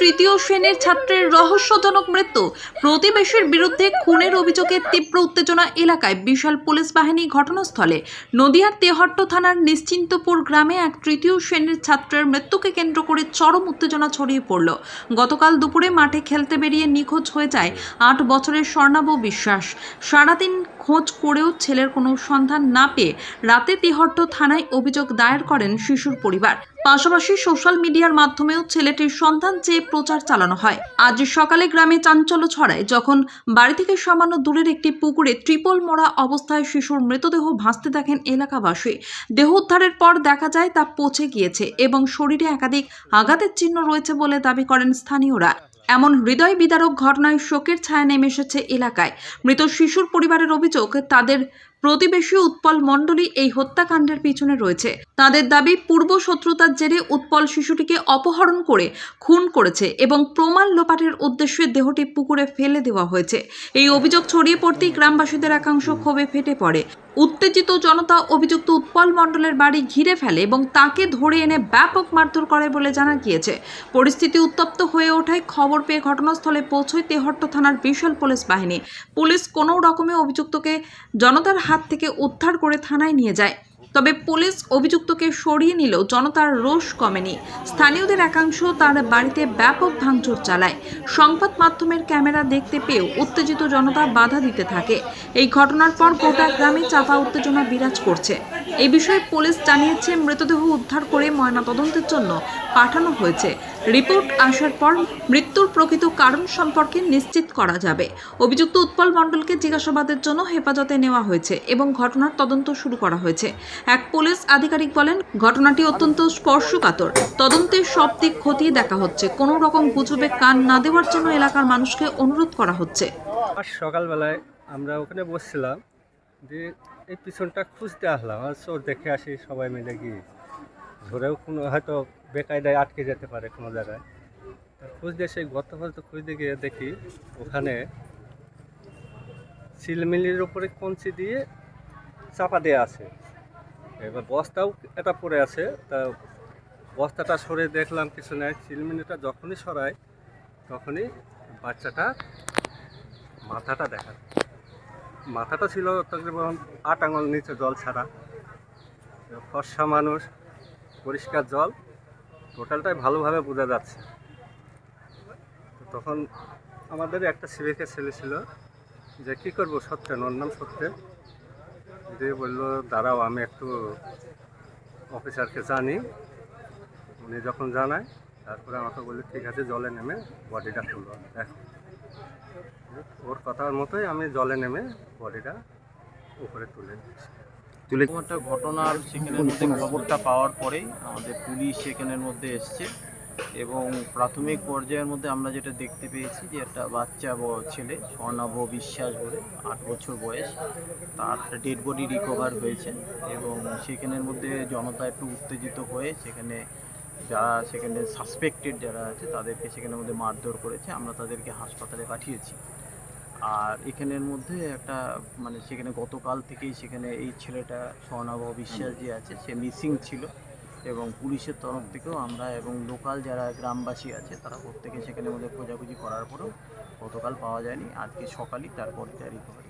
তৃতীয় শ্রেণির ছাত্রের রহস্যজনক মৃত্যু। প্রতিবেশীর বিরুদ্ধে খুনের অভিযোগে তীব্র উত্তেজনা এলাকায় বিশাল পুলিশ বাহিনী ঘটনাস্থলে। নদিয়ার তেহট্ট থানার নিশ্চিন্তপুর গ্রামে এক তৃতীয় শ্রেণির ছাত্রের মৃত্যুকে কেন্দ্র করে চরম উত্তেজনা ছড়িয়ে পড়ল। গতকাল দুপুরে মাঠে খেলতে বেরিয়ে নিখোঁজ হয়ে যায় আট বছরের স্বর্ণাব বিশ্বাস। সারাদিন খোঁজ করেও ছেলের কোনো সন্ধান না পেয়ে রাতে তেহট্ট থানায় অভিযোগ দায়ের করেন শিশুর পরিবার। পাশাপাশি সোশ্যাল মিডিয়ার মাধ্যমেও ছেলেটির সন্ধান চেয়ে প্রচার চালানো হয়। আজ সকালে গ্রামে চাঞ্চল্য ছড়ায়, যখন বাড়ি থেকে সামান্য দূরের একটি পুকুরে ট্রিপল মরা অবস্থায় শিশুর মৃতদেহ ভাসতে দেখেন এলাকাবাসী। দেহ উদ্ধারের পর দেখা যায় তা পচে গিয়েছে এবং শরীরে একাধিক আঘাতের চিহ্ন রয়েছে বলে দাবি করেন স্থানীয়রা। এমন হৃদয় বিদারক ঘটনায় শোকের ছায়া নেমে এসেছে এলাকায়। মৃত শিশুর পরিবারের অভিযোগ তাদের প্রতিবেশী উৎপল মণ্ডলী এই হত্যাকাণ্ডের পিছনে রয়েছে। তাদের দাবি, পূর্ব শত্রুতার জেরে উৎপল শিশুটিকে অপহরণ করে খুন করেছে এবং প্রমাণ লোপাটের উদ্দেশ্যে দেহটি পুকুরে ফেলে দেওয়া হয়েছে। এই অভিযোগ ছড়িয়ে পড়তেই গ্রামবাসীদের একাংশ ক্ষোভে ফেটে পড়ে। উত্তেজিত জনতা অভিযুক্ত উৎপল মণ্ডলের বাড়ি ঘিরে ফেলে এবং তাকে ধরে এনে ব্যাপক মারধর করে বলে জানা গিয়েছে। পরিস্থিতি উত্তপ্ত হয়ে ওঠায় খবর পেয়ে ঘটনাস্থলে পৌঁছয় তেহট্ট থানার বিশাল পুলিশ বাহিনী। পুলিশ কোনো রকমে অভিযুক্তকে জনতার হাত থেকে উদ্ধার করে থানায় নিয়ে যায়। তবে পুলিশ অভিযুক্তকে সরিয়ে নিলেও জনতার রোষ কমেনি। স্থানীয়দের একাংশ তার বাড়িতে ব্যাপক ভাঙচুর চালায়। সংবাদ মাধ্যমের ক্যামেরা দেখতে পেয়েও উত্তেজিত জনতা বাধা দিতে থাকে। এই ঘটনার পর গোটা গ্রামে চাপা উত্তেজনা বিরাজ করছে। এই বিষয়ে পুলিশ জানিয়েছে, মৃতদেহ উদ্ধার করে ময়নাতদন্তের জন্য পাঠানো হয়েছে। রিপোর্ট আসার পর মৃত্যুর প্রকৃত কারণ সম্পর্কে নিশ্চিত করা যাবে। অভিযুক্ত উৎপল মণ্ডলকে জিজ্ঞাসাবাদের জন্য হেফাজতে নেওয়া হয়েছে এবং ঘটনার তদন্ত শুরু করা হয়েছে। এক পুলিশ আধিকারিক বলেন, ঘটনাটি অত্যন্ত স্পর্শকাতর। তদন্তের সব দিক খতিয়ে দেখা হচ্ছে। কোনো রকম গুজবে কান না দেওয়ার জন্য এলাকার মানুষকে অনুরোধ করা হচ্ছে। সকালবেলায় আমরা ওখানে বসছিলাম। যে এই পিছনটা খুঁজতে আসলাম, আর চোর দেখে আসি সবাই মিলে গিয়ে। ধরেও কোনো হয়তো বেকায়দায় আটকে যেতে পারে কোনো জায়গায়। খুঁজতে সেই গত ফলতে খুঁজতে গিয়ে দেখি ওখানে চিলমিলির উপরে কঞ্চি দিয়ে চাপা দেওয়া আছে। এবার বস্তাও এটা পড়ে আছে। তা বস্তাটা সরে দেখলাম কিছু নেই। চিলমিলিটা যখনই সরায় তখনই বাচ্চাটা মাথাটা দেখা। মাথাটা ছিল তকরিবন আট আঙুল নিচে জল ছাড়া। ফর্সা মানুষ, পরিষ্কার জল, টোটালটাই ভালোভাবে বোঝা যাচ্ছে। তখন আমাদের একটা সিভিকের ছেলে ছিল যে, কী করব সত্যেন ওর নাম সত্যেন দিয়ে বলল, দাঁড়াও, আমি একটু অফিসারকে জানি। উনি যখন জানায়, তারপরে আমাকে বলল, ঠিক আছে, জলে নেমে বডিটা তুলবো দেখো। ওর কথার মতোই আমি জলে নেমে বডিটা উপরে তুলে তুলে একটা ঘটনার সেখানের মধ্যে খবরটা পাওয়ার পরেই আমাদের পুলিশ সেখানের মধ্যে এসছে এবং প্রাথমিক পর্যায়ের মধ্যে আমরা যেটা দেখতে পেয়েছি যে একটা বাচ্চা ছেলে, স্বর্ণাভ বিশ্বাস বলে, আট বছর বয়স। তার ডেড বডি রিকভার হয়েছে এবং সেখানের মধ্যে জনতা একটু উত্তেজিত হয়ে সেখানে যারা সেখানে সাসপেক্টেড যারা আছে, তাদেরকে সেখানের মধ্যে মারধর করেছে, আমরা তাদেরকে হাসপাতালে পাঠিয়েছি। আর এখানের মধ্যে একটা মানে সেখানে গতকাল থেকেই সেখানে এই ছেলেটা স্বর্ণাভ বিশ্বাস যে আছে, সে মিসিং ছিল এবং পুলিশের তরফ থেকেও আমরা এবং লোকাল যারা গ্রামবাসী আছে, তারা প্রত্যেকে সেখানে মধ্যে খোঁজাখুঁজি করার পরেও গতকাল পাওয়া যায়নি। আজকে সকালই তারপর রিকভারি